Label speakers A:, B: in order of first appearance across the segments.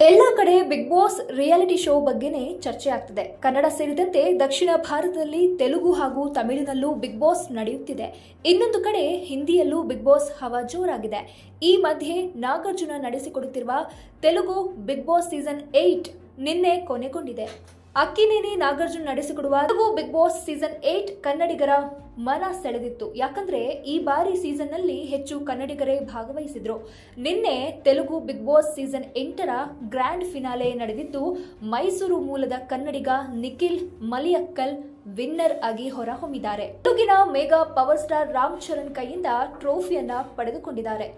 A: ಎಲ್ಲ ಕಡೆ big boss reality show ಬಗ್ಗೆನೇ ಚರ್ಚೆ ಆಗ್ತಿದೆ. ಕನ್ನಡ ಸೇರಿದಂತೆ ದಕ್ಷಿಣ ಭಾರತದಲ್ಲಿ ತೆಲುಗು ಹಾಗೂ ತಮಿಳಿನಲ್ಲೂ ಬಿಗ್ ಬಾಸ್ ನಡೆಯುತ್ತಿದೆ. ಇನ್ನೊಂದು ಕಡೆ ಹಿಂದಿಯಲ್ಲೂ ಬಿಗ್ ಬಾಸ್ ಹವಾ ಜೋರಾಗಿದೆ. ಈ ಮಧ್ಯೆ Nagarjuna ನಡೆಸಿಕೊಡುತ್ತಿರುವ Telugu Bigg Boss season eight ನಿನ್ನೆ ಕೊನೆಗೊಂಡಿದೆ. ಅಕ್ಕಿನೇನಿ ನಾಗಾರ್ಜುನ್ ನಡೆಸಿಕೊಡುವ ಬಿಗ್ ಬಾಸ್ ಸೀಸನ್ ಏಟ್ ಕನ್ನಡಿಗರ ಮನ ಸೆಳೆದಿತ್ತು. ಯಾಕಂದ್ರೆ ಈ ಬಾರಿ ಸೀಸನ್ನಲ್ಲಿ ಹೆಚ್ಚು ಕನ್ನಡಿಗರೇ ಭಾಗವಹಿಸಿದ್ರು. ನಿನ್ನೆ ತೆಲುಗು ಬಿಗ್ ಬಾಸ್ ಸೀಸನ್ ಎಂಟರ ಗ್ರ್ಯಾಂಡ್ ಫಿನಾಲೆ ನಡೆದಿದ್ದು, ಮೈಸೂರು ಮೂಲದ ಕನ್ನಡಿಗ ನಿಖಿಲ್ ಮಲಿಯಕ್ಕಲ್ ವಿನ್ನರ್ ಆಗಿ ಹೊರಹೊಮ್ಮಿದ್ದಾರೆ. ತೆಲುಗಿನ mega power star Ram Charan ಕೈಯಿಂದ ಟ್ರೋಫಿಯನ್ನ ಪಡೆದುಕೊಂಡಿದ್ದಾರೆ.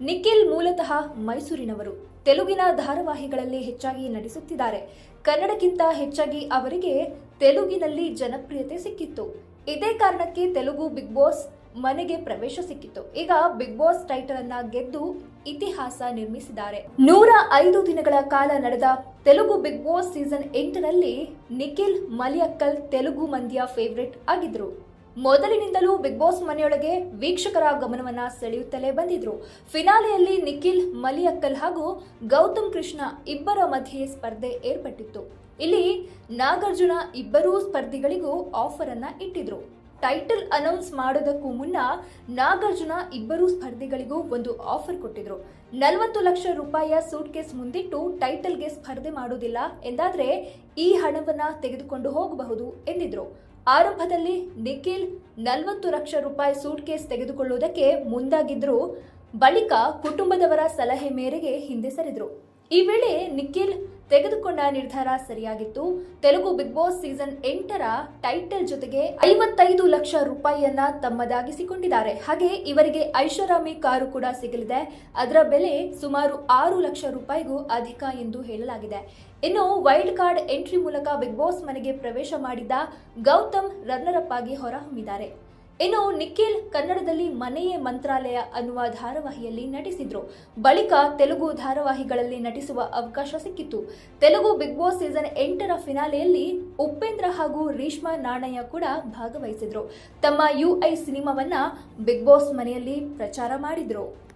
A: ನಿಖಿಲ್ ಮೂಲತಃ ಮೈಸೂರಿನವರು. ತೆಲುಗಿನ ಧಾರಾವಾಹಿಗಳಲ್ಲಿ ಹೆಚ್ಚಾಗಿ ನಟಿಸುತ್ತಿದ್ದಾರೆ. ಕನ್ನಡಕ್ಕಿಂತ ಹೆಚ್ಚಾಗಿ ಅವರಿಗೆ ತೆಲುಗಿನಲ್ಲಿ ಜನಪ್ರಿಯತೆ ಸಿಕ್ಕಿತ್ತು. ಇದೇ ಕಾರಣಕ್ಕೆ ತೆಲುಗು ಬಿಗ್ ಬಾಸ್ ಮನೆಗೆ ಪ್ರವೇಶ ಸಿಕ್ಕಿತ್ತು. ಈಗ ಬಿಗ್ ಬಾಸ್ ಟೈಟಲ್ ಅನ್ನ ಗೆದ್ದು ಇತಿಹಾಸ ನಿರ್ಮಿಸಿದ್ದಾರೆ. ನೂರ ಐದು ದಿನಗಳ ಕಾಲ ನಡೆದ ತೆಲುಗು ಬಿಗ್ ಬಾಸ್ ಸೀಸನ್ ಎಂಟರಲ್ಲಿ ನಿಖಿಲ್ ಮಲಿಯಕ್ಕಲ್ ತೆಲುಗು ಮಂದಿಯ ಫೇವರಿಟ್ ಆಗಿದ್ರು. ಮೊದಲಿನಿಂದಲೂ ಬಿಗ್ ಬಾಸ್ ಮನೆಯೊಳಗೆ ವೀಕ್ಷಕರ ಗಮನವನ್ನ ಸೆಳೆಯುತ್ತಲೇ ಬಂದಿದ್ರು. ಫಿನಾಲೆಯಲ್ಲಿ ನಿಖಿಲ್, ಮಲಿಯಕ್ಕಲ್ ಹಾಗೂ ಗೌತಮ್ ಕೃಷ್ಣ ಇಬ್ಬರ ಮಧ್ಯೆ ಸ್ಪರ್ಧೆ ಏರ್ಪಟ್ಟಿತ್ತು. ಇಲ್ಲಿ ನಾಗಾರ್ಜುನ ಇಬ್ಬರೂ ಸ್ಪರ್ಧಿಗಳಿಗೂ ಆಫರ್ ಅನ್ನ ಇಟ್ಟಿದ್ರು. ಟೈಟಲ್ ಅನೌನ್ಸ್ ಮಾಡೋದಕ್ಕೂ ಮುನ್ನ ನಾಗಾರ್ಜುನ ಇಬ್ಬರೂ ಸ್ಪರ್ಧಿಗಳಿಗೂ ಒಂದು ಆಫರ್ ಕೊಟ್ಟಿದ್ರು. ನಲವತ್ತು ಲಕ್ಷ ರೂಪಾಯಿಯ ಸೂಟ್ ಕೇಸ್ ಮುಂದಿಟ್ಟು ಟೈಟಲ್ಗೆ ಸ್ಪರ್ಧೆ ಮಾಡೋದಿಲ್ಲ ಎಂದಾದ್ರೆ ಈ ಹಣವನ್ನ ತೆಗೆದುಕೊಂಡು ಹೋಗಬಹುದು ಎಂದಿದ್ರು. ಆರಂಭದಲ್ಲಿ ನಿಖಿಲ್ ನಲವತ್ತು ಲಕ್ಷ ರೂಪಾಯಿ ಸೂಟ್ ಕೇಸ್ ತೆಗೆದುಕೊಳ್ಳುವುದಕ್ಕೆ ಮುಂದಾಗಿದ್ರು. ಬಳಿಕ ಕುಟುಂಬದವರ ಸಲಹೆ ಮೇರೆಗೆ ಹಿಂದೆ ಸರಿದ್ರು. ಈ ವೇಳೆ ನಿಖಿಲ್ ತೆಗೆದುಕೊಂಡ ನಿರ್ಧಾರ ಸರಿಯಾಗಿತ್ತು. ತೆಲುಗು ಬಿಗ್ ಬಾಸ್ ಸೀಸನ್ ಎಂಟರ ಟೈಟಲ್ ಜೊತೆಗೆ ಐವತ್ತೈದು ಲಕ್ಷ ರೂಪಾಯಿಯನ್ನ ತಮ್ಮದಾಗಿಸಿಕೊಂಡಿದ್ದಾರೆ. ಹಾಗೆ ಇವರಿಗೆ ಐಷಾರಾಮಿ ಕಾರು ಕೂಡ ಸಿಗಲಿದೆ. ಅದರ ಬೆಲೆ ಸುಮಾರು ಆರು ಲಕ್ಷ ರೂಪಾಯಿಗೂ ಅಧಿಕ ಎಂದು ಹೇಳಲಾಗಿದೆ. ಇನ್ನು ವೈಲ್ಡ್ ಕಾರ್ಡ್ ಎಂಟ್ರಿ ಮೂಲಕ ಬಿಗ್ ಬಾಸ್ ಮನೆಗೆ ಪ್ರವೇಶ ಮಾಡಿದ್ದ ಗೌತಮ್ ರನ್ನರ್ ಅಪ್ ಆಗಿ ಹೊರಹೊಮ್ಮಿದ್ದಾರೆ. ಇನ್ನು ನಿಖಿಲ್ ಕನ್ನಡದಲ್ಲಿ ಮನೆಯೇ ಮಂತ್ರಾಲಯ ಅನ್ನುವ ಧಾರಾವಾಹಿಯಲ್ಲಿ ನಟಿಸಿದ್ರು. ಬಳಿಕ ತೆಲುಗು ಧಾರಾವಾಹಿಗಳಲ್ಲಿ ನಟಿಸುವ ಅವಕಾಶ ಸಿಕ್ಕಿತ್ತು. ತೆಲುಗು ಬಿಗ್ ಬಾಸ್ ಸೀಸನ್ ಎಂಟರ ಫಿನಾಲೆಯಲ್ಲಿ ಉಪೇಂದ್ರ ಹಾಗೂ ರೀಷ್ಮಾ ನಾಣಯ್ಯ ಕೂಡ ಭಾಗವಹಿಸಿದ್ರು. ತಮ್ಮ ಯುಐ ಸಿನಿಮಾವನ್ನ ಬಿಗ್ ಬಾಸ್ ಮನೆಯಲ್ಲಿ ಪ್ರಚಾರ ಮಾಡಿದ್ರು.